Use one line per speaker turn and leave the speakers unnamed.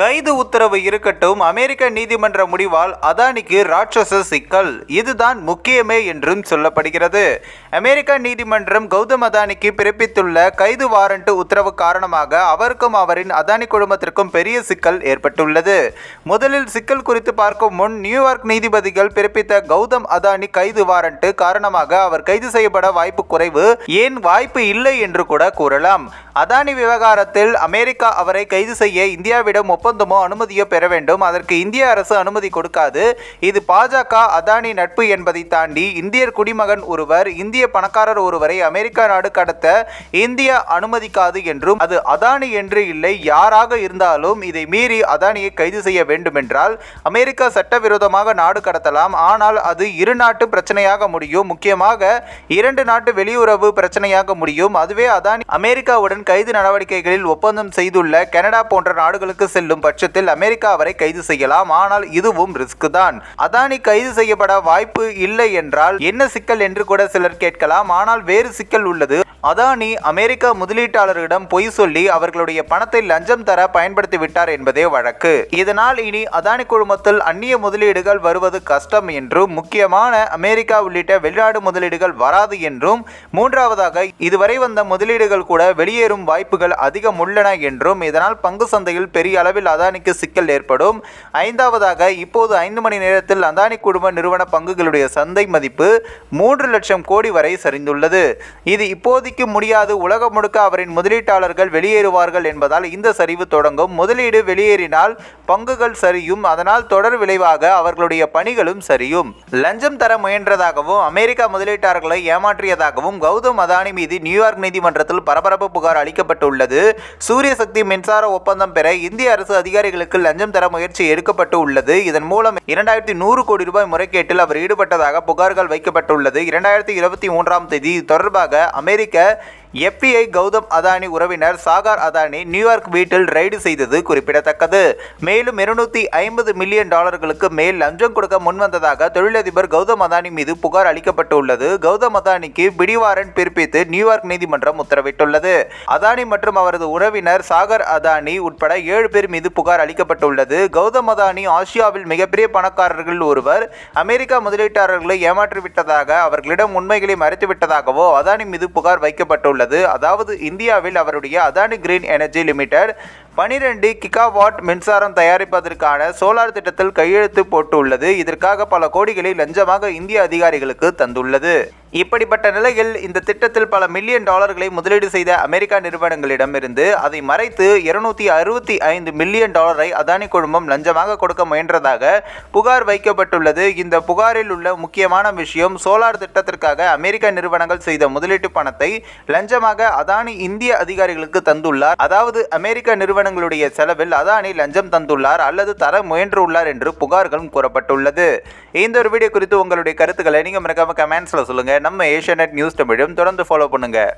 கைது உத்தரவு இருக்கட்டும். அமெரிக்க நீதிமன்ற முடிவால் அதானிக்கு ராட்சச சிக்கல். இதுதான் முக்கியமே என்றும் சொல்லப்படுகிறது. அமெரிக்க நீதிமன்றம் கௌதம் அதானிக்கு பிறப்பித்துள்ள கைது வாரண்ட் உத்தரவு காரணமாக அவருக்கும் அவரின் அதானி குழுமத்திற்கும் பெரிய சிக்கல் ஏற்பட்டுள்ளது. முதலில் சிக்கல் குறித்து பார்க்கும் முன் நியூயார்க் நீதிபதிகள் பிறப்பித்த கௌதம் அதானி கைது வாரண்ட் காரணமாக அவர் கைது செய்யப்பட வாய்ப்பு குறைவு. ஏன் வாய்ப்பு இல்லை என்று கூட கூறலாம். அதானி விவகாரத்தில் அமெரிக்கா அவரை கைது செய்ய இந்தியாவிடம் ஒப்பந்தமோ அனுமதியோ பெற வேண்டும். அதற்கு இந்திய அரசு அனுமதி கொடுக்காது. இது பாஜக அதானி நட்பு என்பதை தாண்டி இந்தியர் குடிமகன் ஒருவர் இந்திய பணக்காரர் ஒருவரை அமெரிக்கா நாடு கடத்த இந்தியா அனுமதிக்காது என்றும் அது அதானி என்று இல்லை யாராக இருந்தாலும் இதை மீறி அதானியை கைது செய்ய வேண்டுமென்றால் அமெரிக்கா சட்டவிரோதமாக நாடு கடத்தலாம். ஆனால் அது இரு நாட்டு பிரச்சனையாக முடியும். முக்கியமாக இரண்டு நாட்டு வெளியுறவு பிரச்சனையாக முடியும். அதுவே அதானி அமெரிக்காவுடன் கைது நடவடிக்கைகளில் ஒப்பந்தம் செய்துள்ள கனடா போன்ற நாடுகளுக்கு செல்லும் பட்சத்தில் அமெரிக்கா அவரை கைது செய்யலாம். ஆனால் இதுவும் ரிஸ்க் தான் அதானி கைது செய்யப்பட வாய்ப்பு இல்லை என்றால் என்ன சிக்கல் என்று கூட சிலர் கேட்கலாம். ஆனால் வேறு சிக்கல் உள்ளது. அதானி அமெரிக்க முதலீட்டாளர்களிடம் பொய் சொல்லி அவர்களுடைய பணத்தை லஞ்சம் தர பயன்படுத்தி விட்டார் என்பதே வழக்கு. இதனால் இனி அதானி குழுமத்தில் அந்நிய முதலீடுகள் வருவது கஷ்டம் என்றும் முக்கியமான அமெரிக்கா உள்ளிட்ட வெளிநாடு முதலீடுகள் வராது என்றும் மூன்றாவதாக இதுவரை வந்த முதலீடுகள் கூட வெளியேறும் வாய்ப்புகள் அதிகம் உள்ளன என்றும் இதனால் பங்கு சந்தையில் பெரிய அளவில் அதானிக்கு சிக்கல் ஏற்படும். ஐந்தாவதாக இப்போது ஐந்து மணி நேரத்தில் அதானி குடும்ப நிறுவன பங்குகளுடைய சந்தை மதிப்பு மூன்று லட்சம் கோடி வரை சரிந்துள்ளது. இது இப்போதைக்கு முடியாது. உலகம் முழுக்க அவரின் முதலீட்டாளர்கள் வெளியேறுவார்கள் என்பதால் இந்த சரிவு தொடங்கும். முதலீடு வெளியேறினால் பங்குகள் சரியும். அதனால் தொடர் விளைவாக அவர்களுடைய பணிகளும் சரியும். லஞ்சம் தர முயன்றதாகவும் அமெரிக்கா முதலீட்டாளர்களை ஏமாற்றியதாகவும் கௌதம் அதானி மீது நியூயார்க் நீதிமன்றத்தில் பரபரப்பு புகார் அளிக்கப்பட்டுள்ளது. சூரிய சக்தி மின்சார ஒப்பந்தம் பெற இந்திய அரசு அதிகாரிகளுக்கு லஞ்சம் தர முயற்சி எடுக்கப்பட்டு உள்ளது. இதன் மூலம் இரண்டாயிரத்தி நூறு கோடி ரூபாய் முறைகேட்டில் அவர் ஈடுபட்டதாக புகார்கள் வைக்கப்பட்டுள்ளது. இரண்டாயிரத்தி இருபத்தி மூன்றாம் தேதி தொடர்பாக அமெரிக்க எஃபிஐ கௌதம் அதானி உறவினர் சாகர் அதானி நியூயார்க் வீட்டில் ரைடு செய்தது குறிப்பிடத்தக்கது. மேலும் இருநூத்தி ஐம்பது மில்லியன் டாலர்களுக்கு மேல் லஞ்சம் கொடுக்க முன்வந்ததாக தொழிலதிபர் கௌதம் அதானி மீது புகார் அளிக்கப்பட்டுள்ளது. கௌதம் அதானிக்கு பிடிவாரண்ட் பிறப்பித்து நியூயார்க் நீதிமன்றம் உத்தரவிட்டுள்ளது. அதானி மற்றும் அவரது உறவினர் சாகர் அதானி உட்பட ஏழு பேர் மீது புகார் அளிக்கப்பட்டுள்ளது. கௌதம் அதானி ஆசியாவில் மிகப்பெரிய பணக்காரர்கள் ஒருவர். அமெரிக்கா முதலீட்டாளர்களை ஏமாற்றிவிட்டதாக அவர்களிடம் உண்மைகளை மறைத்துவிட்டதாகவோ அதானி மீது புகார் வைக்கப்பட்டுள்ளது. அதாவது இந்தியாவில் அவருடைய அதானி கிரீன் எனர்ஜி லிமிடெட் பனிரெண்டு கிகாவாட் மின்சாரம் தயாரிப்பதற்கான சோலார் திட்டத்தில் கையெழுத்து போட்டுள்ளது. இதற்காக பல கோடிகளை லஞ்சமாக இந்திய அதிகாரிகளுக்கு தந்துள்ளது. இப்படிப்பட்ட நிலையில் இந்த திட்டத்தில் பல மில்லியன் டாலர்களை முதலீடு செய்த அமெரிக்கா நிறுவனங்களிடமிருந்து அதை மறைத்து இருநூத்தி அறுபத்தி ஐந்து மில்லியன் டாலரை அதானி குழுமம் லஞ்சமாக கொடுக்க முயன்றதாக புகார் வைக்கப்பட்டுள்ளது. இந்த புகாரில் உள்ள முக்கியமான விஷயம் சோலார் திட்டத்திற்காக அமெரிக்க நிறுவனங்கள் செய்த முதலீட்டு பணத்தை லஞ்சமாக அதானி இந்திய அதிகாரிகளுக்கு தந்துள்ளார். அதாவது அமெரிக்க நிறுவனங்களுடைய செலவில் அதானி லஞ்சம் தந்துள்ளார் அல்லது தர முயன்றுள்ளார் என்று புகார்களும் கூறப்பட்டுள்ளது. இந்த ஒரு வீடியோ குறித்து உங்களுடைய கருத்துக்களை நீங்கள் மறக்காம கமெண்ட்ஸில் சொல்லுங்கள் நம்ம ஏஷியா நியூஸ் தமிழும் தொடர்ந்து ஃபாலோ பண்ணுங்கள்